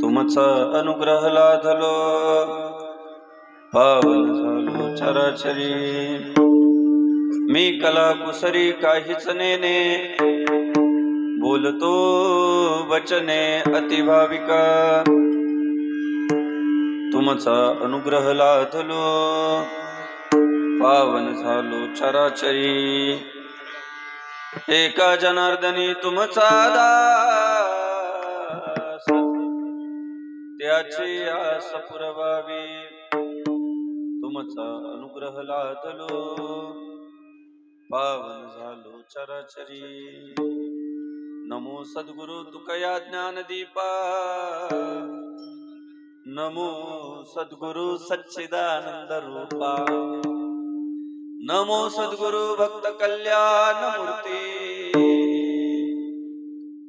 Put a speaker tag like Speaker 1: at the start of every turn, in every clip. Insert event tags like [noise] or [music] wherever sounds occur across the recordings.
Speaker 1: तुमचा अनुग्रह लाधलो. पावन झालो चराचरी. मी कला कुसरी काहीच नेने बोलतो वचने अतिभाविका. तुमचा अनुग्रह लाधलो. पावन झालो चराचरी. एका जनार्दनी तुमचा दा त्याची आस पुरवावी. तुमचा अनुग्रह लादलो. पावन झालो चराचरी. नमो सद्गुरु तुकया ज्ञानदीपा. नमो सद्गुरु सच्चिदानंद रूपा. नमो सद्गुरु भक्त कल्याण मूर्ती.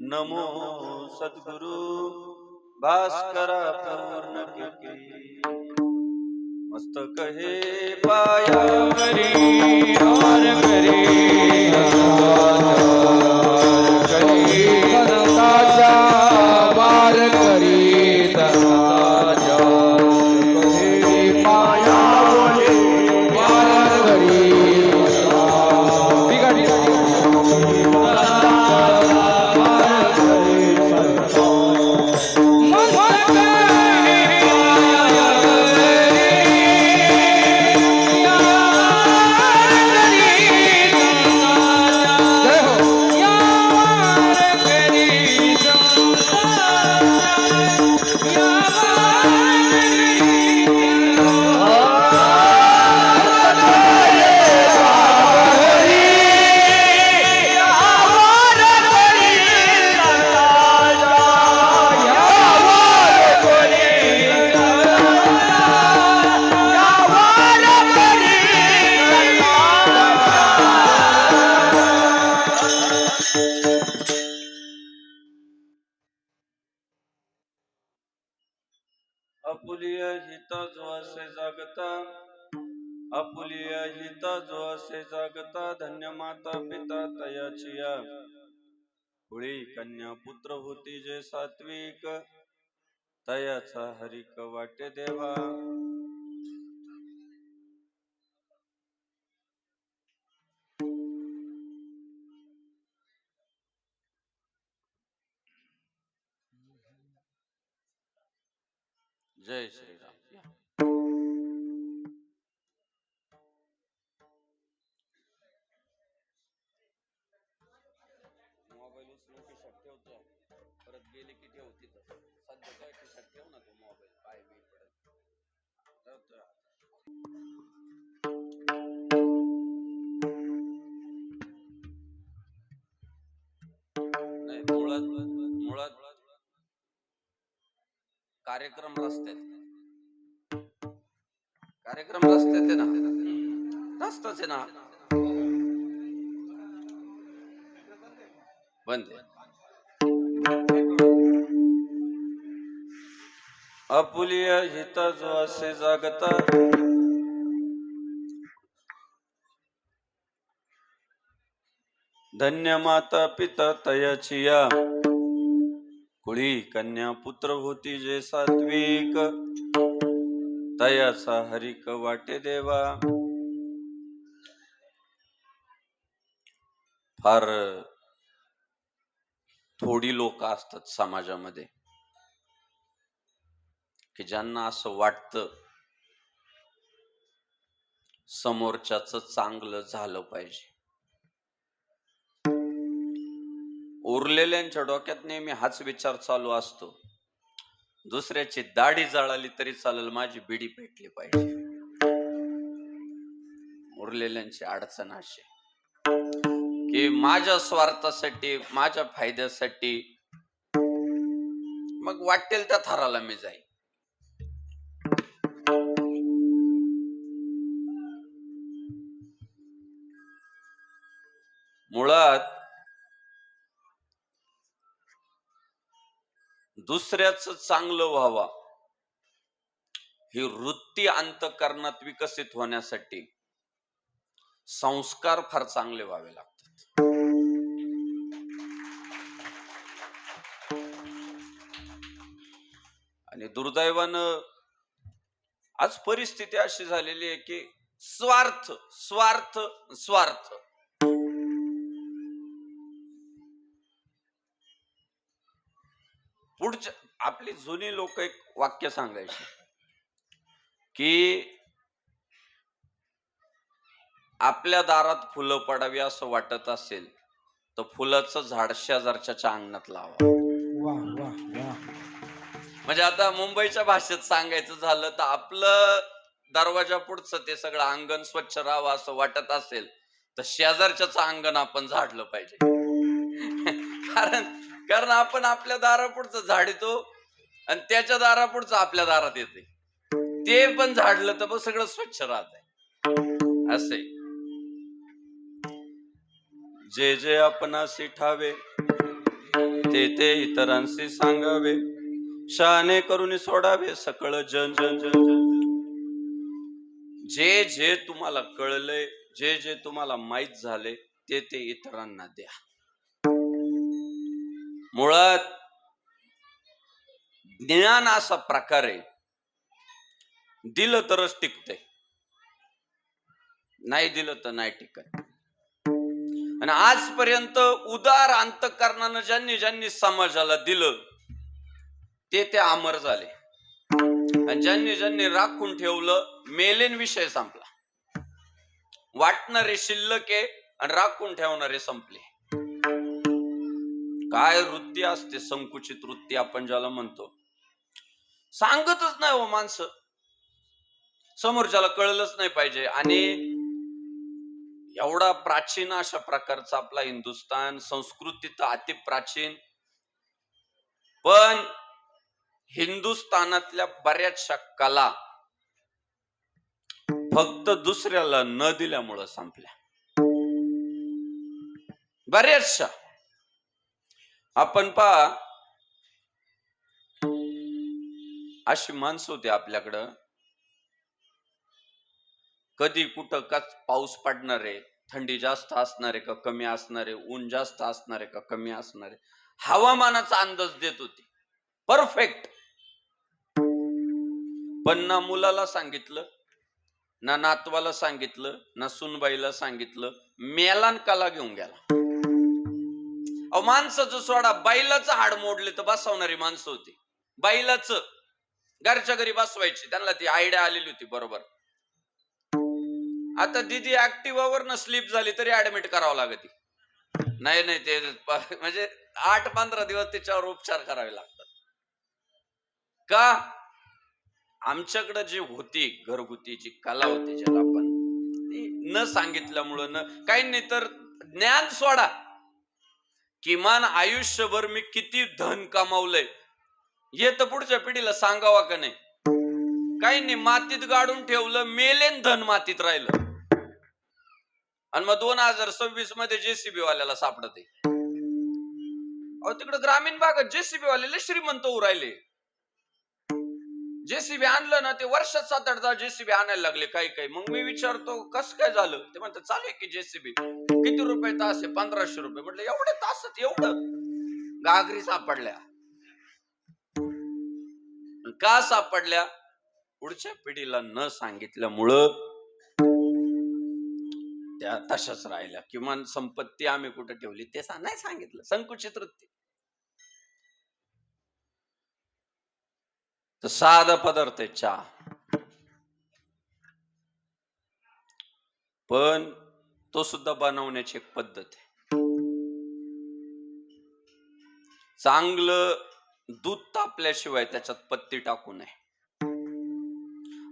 Speaker 1: नमो सद्गुरु भास्कर पूर्ण कीर्ती मस्तक हे पायावरी
Speaker 2: हार करी. करी संताच्या वार करी संताच्या पायावरी वार करी.
Speaker 1: अपुलिय हित जो असे जागता धन्य माता पिता तयाचिया. पुळी कन्या पुत्र होती जे सात्विक तयाचा हरिक वाटे देवा. जय श्री ठेवतो परत गेले की ठेव तिथं. सध्या काय खिशात ठेव ना तू मोबाईल पाय बी पडत ठेवतो नाही मुळात मुळात कार्यक्रम रस्त्यात. कार्यक्रम रस्त्यात आहे ना. रस्ताच आहे ना. बंद अपुलिय हिता जो असे जागता. धन्य माता पिता तयाची या कुळी कन्या पुत्र होती जे सात्विक. तयाचा हरिक वाटे देवा. फार थोडी लोक असतात समाजामध्ये. की ज्यांना असं वाटतं समोरच्याच चांगलं झालं पाहिजे. उरलेल्यांच्या डोक्यात नेहमी हाच विचार चालू असतो. दुसऱ्याची दाढी जळाली तरी चालेल माझी बिडी पेटली पाहिजे. उरलेल्यांची अडचण अशी की माझ्या स्वार्थासाठी माझ्या फायद्यासाठी मग वाटेल त्या थराला मी जाईल मुळात दुसऱ्याच चांगलं व्हावा ही वृत्ती अंतकरणात विकसित होण्यासाठी संस्कार फार चांगले व्हावे लागतात. आणि दुर्दैवानं आज परिस्थिती अशी झालेली आहे की स्वार्थ स्वार्थ स्वार्थ. आपली जुनी लोक एक वाक्य सांगायची. की आपल्या दारात फुलं पडावी असं वाटत असेल तर फुलाचं झाड शेजारच्या अंगणात लावा. म्हणजे आता मुंबईच्या भाषेत सांगायचं झालं तर आपलं दरवाजा पुढचं ते सगळं अंगण स्वच्छ राहावं असं वाटत असेल तर शेजारच्याच अंगण आपण झाडलं पाहिजे. [laughs] कारण कारण आपण आपल्या दारापुढचं झाड येतो आणि त्याच्या दारापुढचं आपल्या दारात येते. ते पण झाडलं तर मग सगळं स्वच्छ राहत आहे. असे. जे जे आपणाशी ठावे ते ते इतरांशी सांगावे. शहाणे करून सोडावे सकळ जन जन जन जन जे जे तुम्हाला कळले जे जे तुम्हाला माहीत झाले ते ते इतरांना द्या. मुळात ज्ञान असा प्रकारे दिलं तरच टिकते. नाही दिलं तर नाही टिकत. आणि आजपर्यंत उदार अंतकरणानं ज्यांनी ज्यांनी समाजाला दिलं ते ते अमर झाले. आणि ज्यांनी ज्यांनी राखून ठेवलं मेलेन विषय संपला. वाटणारे शिल्लक आहे आणि राखून ठेवणारे संपले. काय वृत्ती असते? संकुचित वृत्ती आपण ज्याला म्हणतो. सांगतच नाही हो माणसं. समोरच्याला कळलंच नाही पाहिजे. आणि एवढा प्राचीन अशा प्रकारचा आपला हिंदुस्थान संस्कृती तर अति प्राचीन. पण हिंदुस्थानातल्या बऱ्याचशा कला फक्त दुसऱ्याला न दिल्यामुळं संपल्या. बऱ्याचशा. आपण पहा. अशी माणसं होती आपल्याकडं. कधी कुठं का पाऊस पडणार आहे थंडी जास्त असणार आहे का कमी असणार आहे ऊन जास्त असणार आहे का कमी असणार आहे हवामानाचा अंदाज देत होती. परफेक्ट पण ना मुलाला सांगितलं ना नातवाला सांगितलं ना सुनबाईला सांगितलं मेलान कला घेऊन गेला. अहो माणसाचं सोडा बैलाचं हाड मोडले तर बसवणारी माणसं होती. बैलाचं. घरच्या घरी बसवायची त्यांना ती आयडिया आलेली होती बरोबर. आता दिदी ऍक्टिव्हावर न स्लीप झाली तरी ऍडमिट करावं लागते नाही नाही ते [laughs] म्हणजे आठ पंधरा दिवस त्याच्यावर उपचार करावे लागतात. का? आमच्याकडे जी होती घरगुती जी कला होती ज्याला आपण न सांगितल्यामुळं न काही नाही तर ज्ञान सोडा. किमान आयुष्यभर मी किती धन कमावलंय? हे तर पुढच्या पिढीला सांगावा का नाही? काही नाही मातीत गाडून ठेवलं मेलेन धन मातीत राहिलं. आणि मग दोन हजार सव्वीसमध्ये जेसीबी वाल्याला सापडते. अहो तिकडे ग्रामीण भागात जेसीबी वाल्याला श्रीमंत उरायले राहिले. जेसीबी आणलं ना ते वर्षात सात आठ जेसीबी आणायला लागले काही काही. मग मी विचारतो कस काय झालं? ते म्हणतात चालू आहे की जेसीबी? किती रुपये तास आहे? पंधराशे रुपये. म्हटलं एवढे तासात एवढं. गागरी सापडल्या. का सापडल्या? पुढच्या पिढीला न सांगितल्यामुळं त्या तशाच राहिल्या. किमान संपत्ती आम्ही कुठे ठेवली ते नाही सांगितलं. संकुचित वृत्ती. तर साधा पदार्थ आहे चहा. पण तो सुद्धा बनवण्याची एक पद्धत आहे. चांगलं दूध तापल्याशिवाय त्याच्यात पत्ती टाकू नये.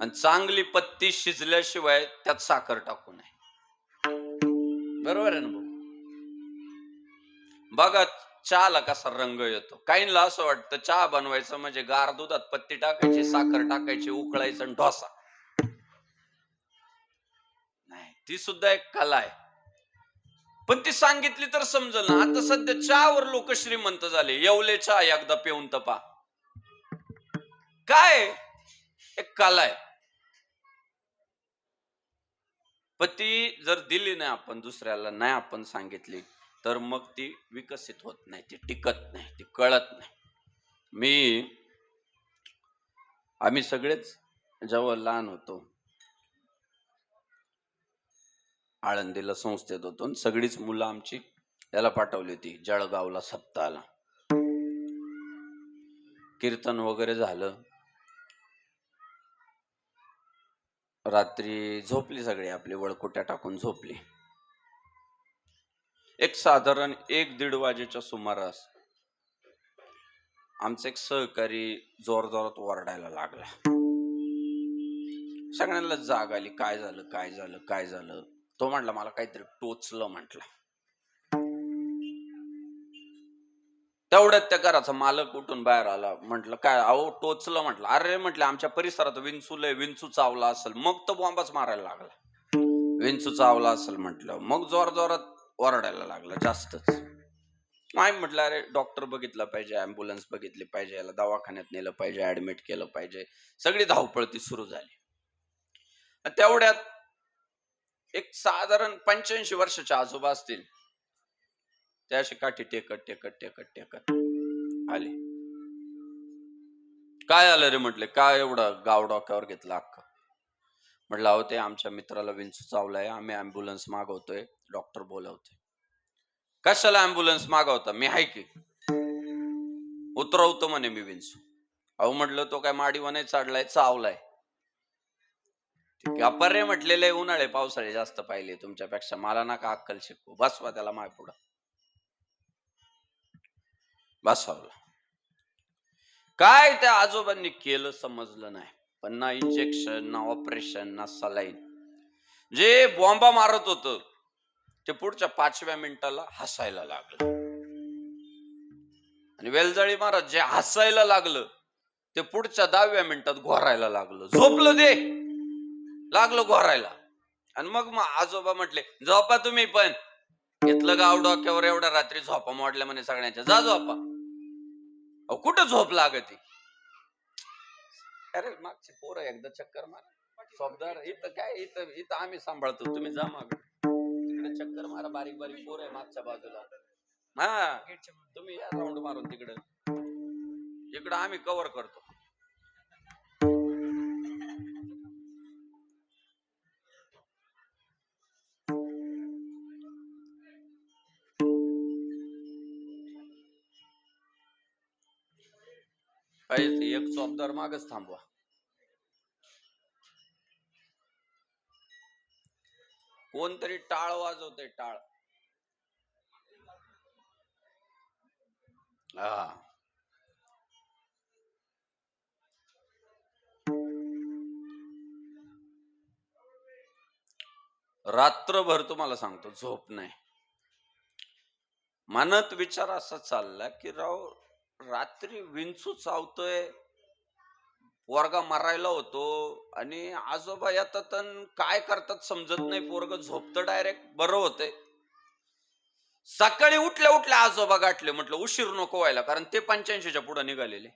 Speaker 1: आणि चांगली पत्ती शिजल्याशिवाय त्यात साखर टाकू नये. बरोबर आहे ना भाऊ? बघा चहाला कसा रंग येतो? काहींना असं वाटतं चहा बनवायचं म्हणजे गार दुधात पत्ती टाकायची साखर टाकायची उकळायचं आणि ढोसा. नाही ती सुद्धा एक कला आहे. पण ती सांगितली तर समजल ना. आता सध्या चहावर लोक श्रीमंत झाले. येवले चहा एकदा पिऊन तपा काय? एक कला आहे. पण ती जर दिली नाही आपण दुसऱ्याला नाही आपण सांगितली तर मग ती विकसित होत नाही ती टिकत नाही ती कळत नाही. मी आम्ही सगळेच जेव्हा लहान होतो आळंदीला संस्थेत होतो आणि सगळीच मुलं आमची याला पाठवली होती जळगावला सप्ताहाला कीर्तन वगैरे झालं. रात्री झोपली सगळी आपली वळकुट्या टाकून झोपली. एक साधारण एक दीड वाजेच्या सुमारास आमचा एक सहकारी जोर ओरडायला लागला. सगळ्यांना जाग आली. काय झालं? काय झालं? काय झालं? तो म्हटला मला काहीतरी टोचलं म्हटलं. तेवढ्यात त्या घराचा मालक उठून बाहेर आला. म्हटलं काय? अहो टोचलं म्हटलं. अरे म्हटलं आमच्या परिसरात विंचू लय विंचू चावला असेल. मग तो बॉम्बच मारायला लागला. विंचू चावला असेल म्हटलं. मग जोर जोरात ओरडायला लागला जास्तच. नाही म्हटलं अरे डॉक्टर बघितलं पाहिजे ॲम्ब्युलन्स बघितली पाहिजे याला दवाखान्यात नेलं पाहिजे ऍडमिट केलं पाहिजे. सगळी धावपळ ती सुरू झाली. तेवढ्यात एक साधारण पंच्याऐंशी वर्षाच्या आजोबा असतील त्या अशी काठी टेकत टेकत टेकत टेकत आले. काय आलं रे? म्हटले काय एवढं गाव डोक्यावर घेतलं अख्खा? म्हटलं अहो ते आमच्या मित्राला विंचू चावलाय आम्ही अँब्युलन्स मागवतोय. डॉक्टर बोलवतोय कशाला अँब्युलन्स मागवता? मी आहे की? उतरवतो म्हणे मी विंचू. अहो म्हटलं तो काय माडीवाने चढलाय चावलाय. अपर्य रे म्हटलेले उन्हाळे पावसाळे जास्त पाहिले तुमच्यापेक्षा. मला नका अक्कल शिकू बसवा त्याला माय पुढं बसवलं. काय त्या आजोबांनी केलं समजलं नाही. पण ना इंजेक्शन ना ऑपरेशन ना सलाईन जे बॉम्बा मारत होत ते पुढच्या पाचव्या मिनिटाला हसायला लागलं. आणि वेलजाळी महाराज जे हसायला लागलं ते पुढच्या दहाव्या मिनिटात घोरायला लागलं. झोपलं दे लागलं घोरायला. आणि मग मग आजोबा म्हटले झोपा तुम्ही पण. घेतलं गाव डोक्यावर एवढ्या रात्री झोपा मोडल्या म्हणे सगळ्यांच्या. जा झोपा. अहो कुठं झोप लागते? अरे मागचे पोरं एकदा चक्कर मारा. सोबदार इथं काय इथं इथं आम्ही सांभाळतो तुम्ही जा माग. तिकडे चक्कर मारा बारीक बारीक पोरं आहे मागच्या बाजूला. हा तुम्ही या राऊंड मारून तिकडे. इकडं आम्ही कव्हर करतो. काय एक चौकदार मागच थांबवा. कोणतरी टाळ वाजवते टाळ. हा. रात्रभर तुम्हाला सांगतो झोप नाही. मनात विचार असा चालला की राव रात्री विंचू चावतोय. पोरगा मारायला होतो आणि आजोबा येतात अन काय करतात समजत नाही. पोरग झोपतं डायरेक्ट बरं होतंय. सकाळी उठल्या उठल्या आजोबा गाठले म्हटलं उशीर नको व्हायला कारण ते पंच्याऐंशीच्या पुढे निघालेले.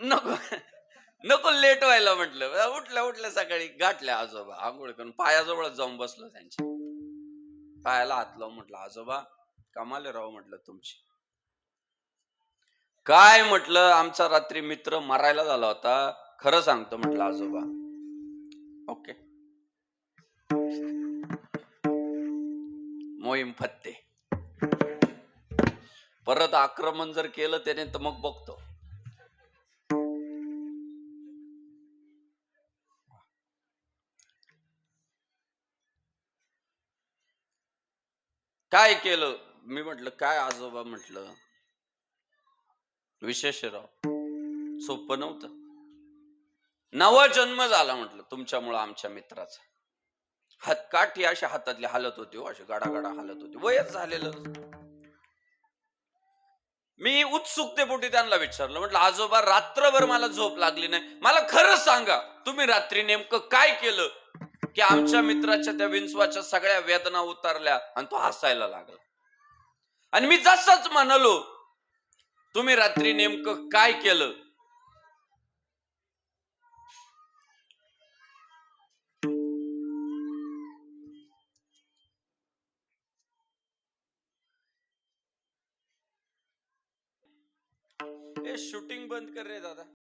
Speaker 1: नको नको लेट व्हायला म्हटलं. उठल्या उठल्या सकाळी गाठल्या आजोबा आंघोळ करून पायाजवळ जाऊन बसलो त्यांच्या. पायाला हात लावून म्हटलं आजोबा कमाले राव म्हटलं तुमची. काय म्हटलं? आमचा रात्री मित्र मरायला झाला होता. खरं सांगतो म्हटलं आजोबा. ओके. मोहीम फत्ते. परत आक्रमण जर केलं त्याने तर मग बघतो. काय केलं? मी म्हटलं काय आजोबा? म्हटलं विशेष राव. सोपं नव्हतं. नवा जन्म झाला म्हटलं तुमच्यामुळं आमच्या मित्राचा. हातकाठी अशा हातातली हालत होती हो अशी हालत होती. वयच झालेलं मी उत्सुकतेपोटी त्यांना विचारलं म्हटलं आजोबा रात्रभर मला झोप लागली नाही. मला खरं सांगा तुम्ही रात्री नेमकं काय केलं? की आमच्या मित्राच्या त्या विंचवाच्या सगळ्या वेदना उतरल्या आणि तो हसायला लागला. आणि मी जसंच म्हणालो तुम्ही रात्री नेमकं काय केलं? ए शूटिंग बंद कर रे दादा.